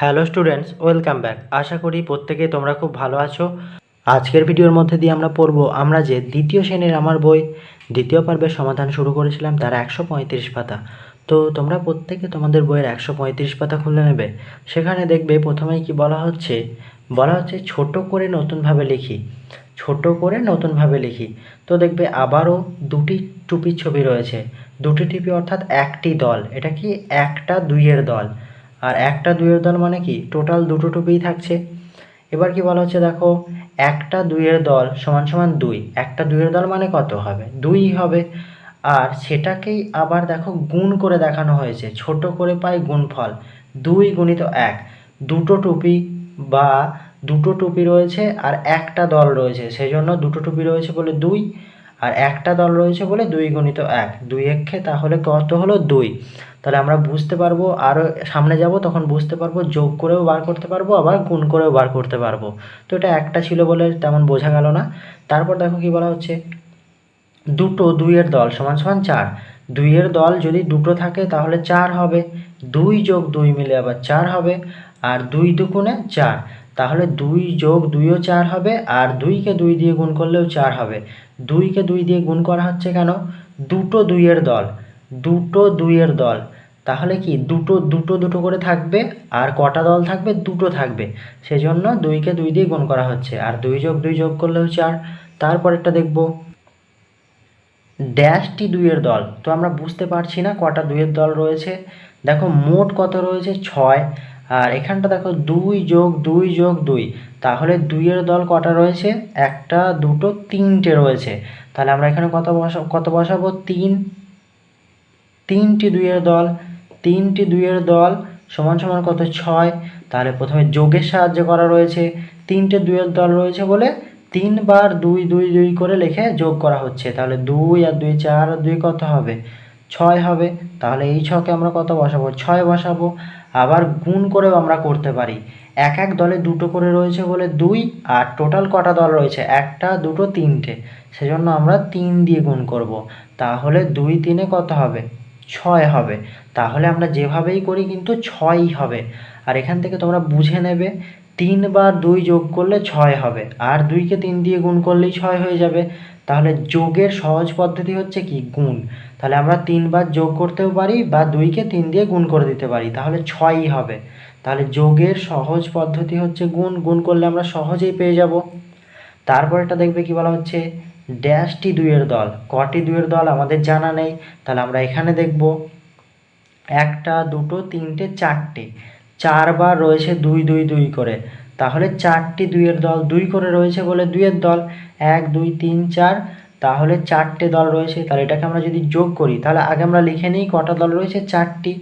Hello students, welcome back. আশা করি প্রত্যেকে তোমরা খুব ভালো আছো। আজকের ভিডিওর মধ্যে দিয়ে আমরা পড়ব, আমরা যে দ্বিতীয় শ্রেণির আমার বই, দ্বিতীয় পর্বের সমাধান শুরু করেছিলাম, তার একশো পঁয়ত্রিশ পাতা। তো তোমরা প্রত্যেকে তোমাদের বইয়ের একশো পঁয়ত্রিশ পাতা খুলে নেবে। সেখানে দেখবে প্রথমেই কি বলা হচ্ছে বলা হচ্ছে ছোট করে নতুনভাবে লিখি। ছোট করে নতুনভাবে লিখি। তো দেখবে আবারও দুটি টুপির ছবি রয়েছে। দুটি টিপি অর্থাৎ একটি দল। এটা কি? একটা দুইয়ের দল। আর একটা দুইয়ের দল মানে কি? টোটাল দুটো টুপিই থাকছে। এবার কি বলা হচ্ছে দেখো? একটা দুইয়ের দল সমান সমান দুই। একটা দুইয়ের দল মানে কত হবে? দুই হবে। আর সেটাকেই আবার দেখো গুণ করে দেখানো হয়েছে। ছোট করে পাই গুণফল। দুই গুণিত এক। দুটো টুপি বা দুটো টুপি রয়েছে আর একটা দল রয়েছে। সেই জন্য দুটো টুপি রয়েছে বলে দুই। আর একটা দল রয়েছে বলে দুই গুণিত এক। দুই একে তাহলে কত হলো দুই? তাহলে আমরা বুঝতে পারব আরও সামনে যাব, তখন বুঝতে পারব, যোগ করেও বার করতে পারব, আবার গুণ করেও বার করতে পারব। তো এটা একটা ছিল বলে তেমন বোঝা গেল না। তারপর দেখো কি বলা হচ্ছে, দুটো দুইয়ের দল সমান সমান চার। দুইয়ের দল যদি দুটো থাকে তাহলে চার হবে। দুই যোগ দুই মিলে আবার চার হবে, আর দুই দুগুণে চার। তাহলে দুই যোগ দুইও চার হবে আর দুইকে দুই দিয়ে গুণ করলেও চার হবে। দুইকে দুই দিয়ে গুণ করা হচ্ছে কেন? দুটো দুইয়ের দল। দুটো দুইয়ের দল। তাহলে কি দুটো দুটো দুটো করে থাকবে আর কটা দল থাকবে? দুটো থাকবে। সেজন্য দুইকে দুই দিয়ে গুণ করা হচ্ছে আর দুই যোগ দুই যোগ করলেও চার। তারপরেরটা দেখব। ড্যাশটি দুইয়ের দল। তো আমরা বুঝতে পারছি না কটা দুইয়ের দল রয়েছে। দেখো মোট কত রয়েছে? ছয়। আর এখানটা দেখো দুই যোগ দুই যোগ দুই। তাহলে দুইয়ের দল কটা রয়েছে? একটা, দুটো, তিনটে রয়েছে। তাহলে আমরা এখানে কত বসা, কত বসাবো? তিন। তিনটি দুইয়ের দল। তিনটি দুইয়ের দল সমান সমান কত? ছয়। তাহলে প্রথমে যোগের সাহায্যে করা রয়েছে। তিনটে দুইয়ের দল রয়েছে বলে তিনবার দুই দুই দুই করে লিখে যোগ করা হচ্ছে। তাহলে দুই আর দুই চার, আর দুই কত হবে? ছয় হবে, তাহলে এই ছকে আমরা কত বসাবো? ছয় বসাবো। আবার গুণ করেও আমরা করতে পারি। এক এক দলে দুটো করে রয়েছে বলে দুই, আর টোটাল কটা দল রয়েছে? একটা, দুটো, তিনটে। সেজন্য আমরা তিন দিয়ে গুণ করব। তাহলে দুই তিনে কত হবে? ছয় হবে। তাহলে আমরা যেভাবেই করি কিন্তু ছয়ই হবে। আর এখান থেকে তোমরা বুঝে নেবে, তিনবার দুই যোগ করলে ছয় হবে। আর দুইকে তিন দিয়ে গুণ করলেই ছয় হয়ে যাবে। তাহলে যোগের সহজ পদ্ধতি হচ্ছে কি? গুণ। তাহলে আমরা তিনবার যোগ করতেও পারি বা দুইকে তিন দিয়ে গুণ করে দিতে পারি, তাহলে ছয়ই হবে। তাহলে যোগের সহজ পদ্ধতি হচ্ছে গুণ গুণ করলে আমরা সহজেই পেয়ে যাব। তারপরেটা দেখবে কি বলা হচ্ছে? ড্যাশটি দুইয়ের দল কটি দুইয়ের দল আমাদের জানা নেই। তাহলে আমরা এখানে দেখব, একটা, দুটো, তিনটে, চারটে। চারবার রয়েছে দুই দুই দুই করে। তাহলে চারটি দুইয়ের দল দুই করে রয়েছে বলে দুইয়ের দল, এক, দুই, তিন, চার তাহলে চারটে দল রয়েছে, তাহলে এটাকে আমরা যদি যোগ করি, তাহলে আগে আমরা লিখে নিই কটা দল রয়েছে, চারটি।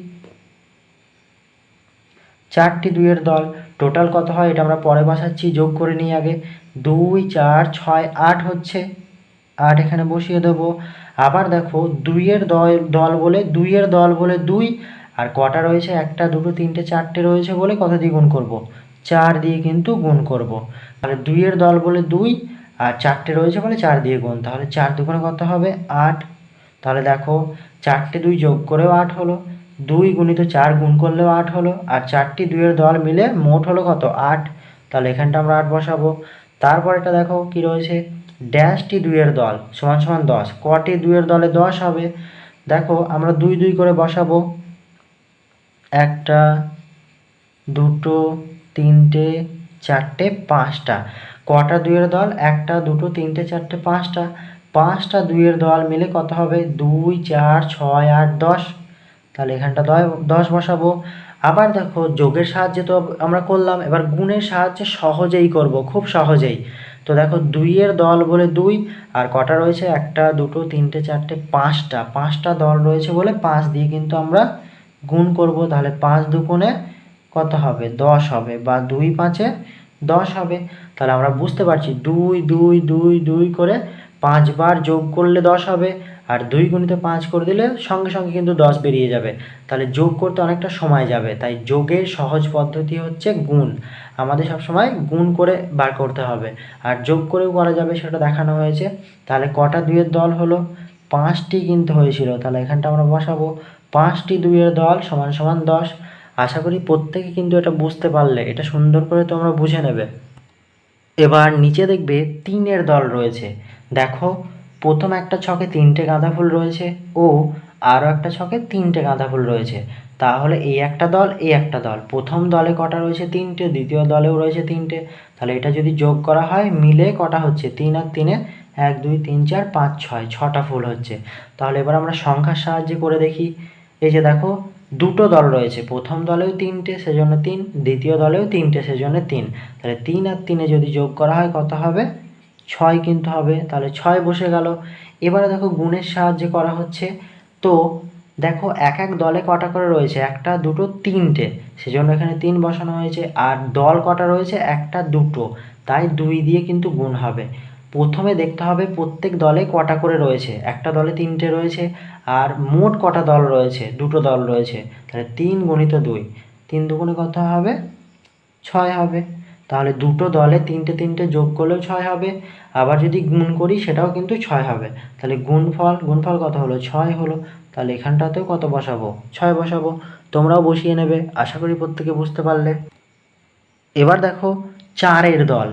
চারটি দুইয়ের দল টোটাল কত হয় এটা আমরা পরে বসাচ্ছি, যোগ করে নিই আগে। দুই, চার, ছয়, আট হচ্ছে। আট এখানে বসিয়ে দেবো। আবার দেখো, দুইয়ের দল দল বলে দুইয়ের দল বলে দুই, আর কটা রয়েছে? একটা, দুটো, তিনটে, চারটে রয়েছে বলে কত দিয়ে গুণ করব? চার দিয়ে কিন্তু গুণ করব। তাহলে দুইয়ের দল বলে দুই আর চারটে রয়েছে বলে চার দিয়ে গুণ। তাহলে চার দুগুণে কত হবে? আট। তাহলে দেখো, চারটে দুই যোগ করেও আট হলো। দুই গুণিত চার গুণ করলেও আট হলো। আর চারটি দুইয়ের দল মিলে মোট হলো কত? আট। তাহলে এখানটা আমরা আট বসাবো। তারপর এটা দেখো কি রয়েছে? ড্যাশটি দুইয়ের দল, সমান সমান দশ। কটি দুইয়ের দলে দশ হবে? দেখো, আমরা দুই দুই করে বসাবো। একটা, দুটো, তিনটে, চারটে, পাঁচটা। কটা দুইয়ের দল? একটা, দুটো, তিনটে, চারটে, পাঁচটা। পাঁচটা দুইয়ের দল মিলে কত হবে? দুই, চার, ছয়, আট, দশ। তাহলে এখানটা দশ বসাবো। আবার দেখো, যোগের সাহায্যে তো আমরা করলাম। এবার গুণের সাহায্যে সহজেই করব, খুব সহজেই। তো দেখো, দুইয়ের দল বলে দুই, আর কটা রয়েছে? একটা, দুটো, তিনটে, চারটে, পাঁচটা। পাঁচটা দল রয়েছে বলে পাঁচ দিয়ে কিন্তু আমরা গুণ করব। তাহলে পাঁচ দুগুণে কত হবে? দশ হবে। বা দুই পাঁচে দশ হবে, তাহলে আমরা বুঝতে পারছি দুই দুই দুই দুই করে পাঁচবার যোগ করলে দশ হবে, আর দুই গুণিতে পাঁচ করে দিলে সঙ্গে সঙ্গে কিন্তু দশ বেরিয়ে যাবে। তাহলে যোগ করতে অনেকটা সময় যাবে, তাই যোগের সহজ পদ্ধতি হচ্ছে গুণ। আমাদের সবসময় গুণ করে বার করতে হবে, আর যোগ করেও করা যাবে সেটা দেখানো হয়েছে। তাহলে কটা দুইয়ের দল হলো? পাঁচটি কিন্তু হয়েছিল, তাহলে এখানটা আমরা বসাবো। পাঁচটি দুইয়ের দল সমান সমান দশ আশা করি প্রত্যেকে কিন্তু এটা বুঝতে পারলে, এটা সুন্দর করে তোমরা বুঝে নেবে। এবার নিচে দেখবে তিনের দল রয়েছে। দেখো, প্রথম একটা ছকে তিনটে গাঁদা ফুল রয়েছে ও আরও একটা ছকে তিনটে গাঁদা ফুল রয়েছে। তাহলে এই একটা দল, এই একটা দল। প্রথম দলে কটা রয়েছে তিনটে, দ্বিতীয় দলেও রয়েছে তিনটে। তাহলে এটা যদি যোগ করা হয়, মিলে কটা হচ্ছে? তিন আর তিনে এক, দুই, তিন, চার, পাঁচ, ছয়, ছটা ফুল হচ্ছে। তাহলে এবার আমরা সংখ্যার সাহায্যে করে দেখি। এই যে দেখো দুটো দল রয়েছে। প্রথম দলেও তিনটে, সেজন্য তিন। দ্বিতীয় দলেও তিনটে, সেজন্য তিন। তাহলে তিন আর তিনে যদি যোগ করা হয়, কত হবে? ছয় কিন্তু হবে। তাহলে ছয় বসে গেল। এবারে দেখো গুণের সাহায্যে করা হচ্ছে। তো দেখো এক এক দলে কটা করে রয়েছে? একটা, দুটো, তিনটে। সেজন্য এখানে তিন বসানো হয়েছে। আর দল কটা রয়েছে? একটা, দুটো। তাই দুই দিয়ে কিন্তু গুণ হবে। প্রথমে দেখতে হবে প্রত্যেক দলে কটা করে রয়েছে। একটা দলে তিনটে রয়েছে আর মোট কটা দল রয়েছে? দুটো দল রয়েছে। তাহলে তিন গণিত দুই। তিন দুগুণে কত হবে? ছয় হবে। তাহলে দুটো দলে তিনটে তিনটে যোগ করলেও ছয় হবে। আবার যদি গুণ করি সেটাও কিন্তু ছয় হবে। তাহলে গুণফল গুণফল কত হলো? ছয় হলো। তাহলে এখানটাতেও কত বসাবো? ছয় বসাবো। তোমরাও বসিয়ে নেবে। আশা করি প্রত্যেকে বুঝতে পারলে। এবার দেখো চারের দল।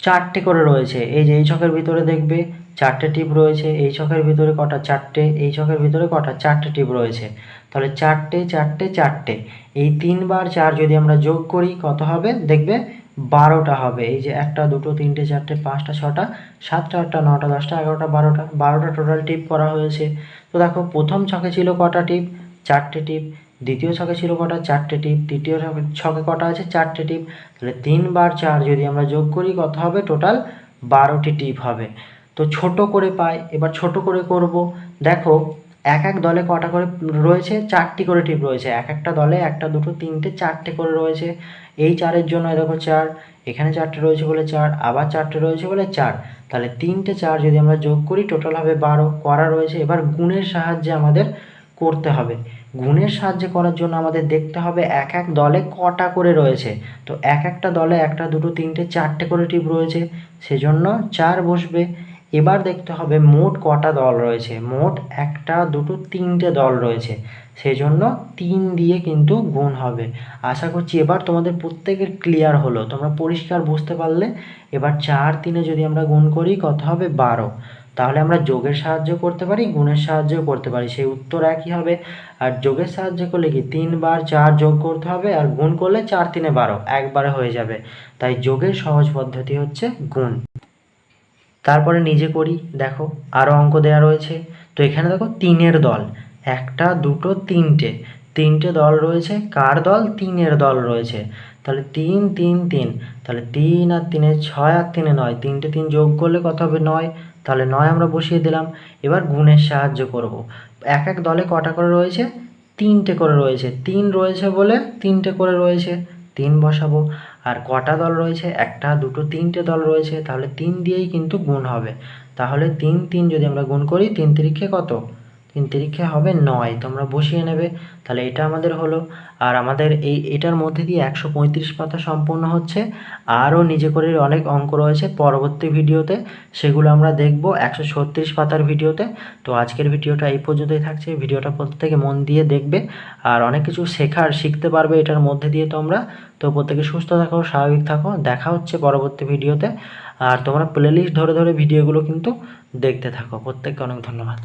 চারটে করে রয়েছে। এই যে এই ছকের ভিতরে দেখবে চারটে টিপ রয়েছে, এই ছকের ভিতরে কটা চারটে, এই ছকের ভিতরে কটা চারটে টিপ রয়েছে। তাহলে চারটে চারটে চারটে। এই তিনবার চার যদি আমরা যোগ করি, কত হবে? দেখবে বারোটা হবে। এই যে একটা, দুটো, তিনটে, চারটে, পাঁচটা, ছটা, সাতটা, আটটা, নটা, দশটা, এগারোটা, বারোটা বারোটা টোটাল টিপ করা হয়েছে। তো দেখো, প্রথম ছকে ছিল কটা টিপ? চারটে টিপ। দ্বিতীয় ছকে ছিল কটা? চারটে টিপ। তৃতীয় ছকে কটা আছে? চারটে টিপ। তাহলে তিনবার চার যদি আমরা যোগ করি, কত হবে? টোটাল বারোটি টিপ হবে। তো ছোট করে পাই, এবার ছোট করে করব। দেখো, এক এক দলে কটা করে রয়েছে? চারটি করে টিপ রয়েছে। এক একটা দলে একটা, দুটো, তিনটে, চারটে করে রয়েছে। এই চারের জন্য দেখো চার। এখানে চারটে রয়েছে বলে চার, আবার চারটে রয়েছে বলে চার। তাহলে তিনটে, চার যদি আমরা যোগ করি, টোটাল হবে বারো। করা রয়েছে। এবার গুণের সাহায্যে আমাদের করতে হবে। গুণের সাহায্যে করার জন্য আমাদের দেখতে হবে এক এক দলে কটা করে রয়েছে। তো এক একটা দলে একটা, দুটো, তিনটে, চারটে করে টিপ রয়েছে, সেজন্য চার বসবে। এবার দেখতে হবে মোট কটা দল রয়েছে। মোট একটা, দুটো, তিনটে দল রয়েছে। সেজন্য তিন দিয়ে কিন্তু গুণ হবে। আশা করছি এবার তোমাদের প্রত্যেকের ক্লিয়ার হলো। তোমরা পরিষ্কার বুঝতে পারলে। এবার চার, তিনে যদি আমরা গুণ করি, কত হবে? বারো। তাহলে আমরা যোগের সাহায্য করতে পারি, গুণের সাহায্যও করতে পারি। সেই উত্তর একই হবে। আর যোগের সাহায্য করলে কি? তিনবার চার যোগ করতে হবে আর গুণ করলে চার তিনে বারো। একবারে হয়ে যাবে। তাই যোগের সহজ পদ্ধতি হচ্ছে গুণ। তারপরে নিজে করি। দেখো আরও অঙ্ক দেওয়া রয়েছে। তো এখানে দেখো, তিনের দল। একটা, দুটো, তিনটে। তিনটে দল রয়েছে। কার দল? তিনের দল রয়েছে। তাহলে তিন তিন তিন। তাহলে তিন আর তিনে ছয় আর তিনে নয়। তিনটে তিন যোগ করলে কত হবে? নয়। তাহলে নয় আমরা বসিয়ে দিলাম। এবার গুণের সাহায্য করব। এক এক দলে কটা করে রয়েছে? তিনটে করে রয়েছে। তিন রয়েছে বলে তিনটে করে রয়েছে। তিন বসাবো। আর কটা দল রয়েছে? একটা, দুটো, তিনটে দল রয়েছে। তাহলে তিন দিয়েই কিন্তু গুণ হবে। তাহলে তিন তিন যদি আমরা গুণ করি, তিন তিরিখে কত? তিন তিরিখে হবে নয়, তোমরা বসিয়ে নেবে। তাহলে এটা আমাদের হলো। আর আমাদের এই, এটার মধ্যে দিয়ে একশো পঁয়ত্রিশ পাতা সম্পূর্ণ হচ্ছে। আরও নিজে করে অনেক অঙ্ক রয়েছে। পরবর্তী ভিডিওতে সেগুলো আমরা দেখব একশো ছত্রিশ পাতার ভিডিওতে। তো আজকের ভিডিওটা এই পর্যন্তই থাকছে। ভিডিওটা প্রত্যেকে মন দিয়ে দেখবে। আর অনেক কিছু শেখার, শিখতে পারবে এটার মধ্যে দিয়ে তোমরা। তো প্রত্যেকে সুস্থ থাকো, স্বাভাবিক থাকো। দেখা হচ্ছে পরবর্তী ভিডিওতে। আর তোমরা প্লেলিস্ট ধরে ধরে ভিডিওগুলো কিন্তু দেখতে থাকো। প্রত্যেককে অনেক ধন্যবাদ।